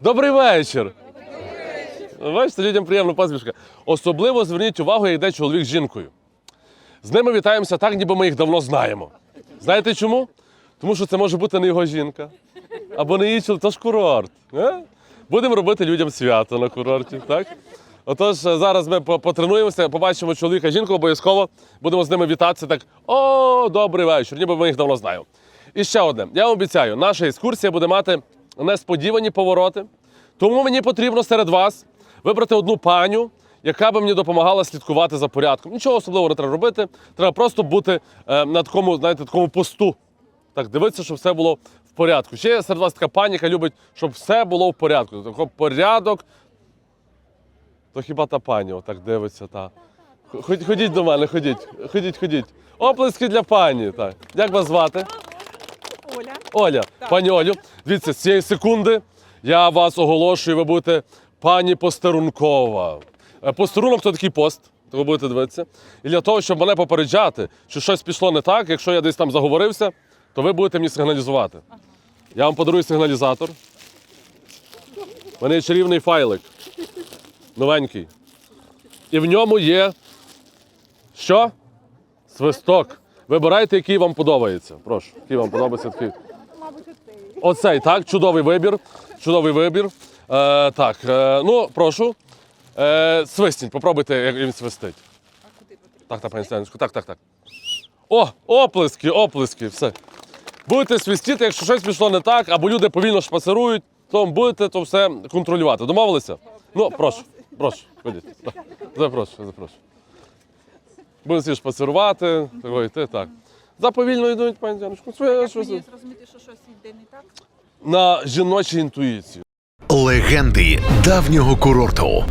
Добрий вечір. Бачите, людям приємна посмішка. Особливо зверніть увагу, як йде чоловік з жінкою. З ними вітаємося так, ніби ми їх давно знаємо. Знаєте чому? Тому що це може бути не його жінка, або не її чоловік, то ж курорт. Е? Будемо робити людям свято на курорті, так? Отож, е, зараз ми по- потренуємося, побачимо чоловіка, жінку обов'язково, будемо з ними вітатися так. О, добрий вечір, ніби ми їх давно знаємо. І ще одне. Я вам обіцяю, наша екскурсія буде мати несподівані повороти. Тому мені потрібно серед вас вибрати одну паню, яка би мені допомагала слідкувати за порядком. Нічого особливого не треба робити. Треба просто бути е, на такому, знаєте, такому посту. Так, дивитися, щоб все було в порядку. Ще є серед вас така пані, яка любить, щоб все було в порядку. Такий порядок. То хіба та пані отак дивиться, та. Ходіть до мене, ходіть, ходіть, ходіть. Оплески для пані. Так. Як вас звати? Оля. Пані Олю, дивіться, з цієї секунди я вас оголошую, ви будете пані Постерункова. Е, Постерунок то такий пост, то ви будете дивитися. І для того, щоб мене попереджати, що щось пішло не так, якщо я десь там заговорився, то ви будете мені сигналізувати. Я вам подарую сигналізатор. У мене є чарівний файлик. Новенький. І в ньому є. Що? Свисток. Вибирайте, який вам подобається. Прошу, який вам подобається такий. Оцей, так, чудовий вибір. Чудовий вибір. Е, так, е, ну, прошу. Е, свистіть, попробуйте, як він свистить. Так, так, пані Станечко, так, так, так. О, оплески, оплески, все. Будете свистіти, якщо щось пішло не так, або люди повільно шпацерують, то будете то все контролювати. Домовилися? Ну, прошу, прошу, ходіть. Запрошую, запрошую. Будемо всі шпацерувати, такого так. Заповільно йдуть, пані Дяночку. Своє Мені зрозуміти, що щось йде не так. на жіночій інтуїції. Легенди давнього курорту.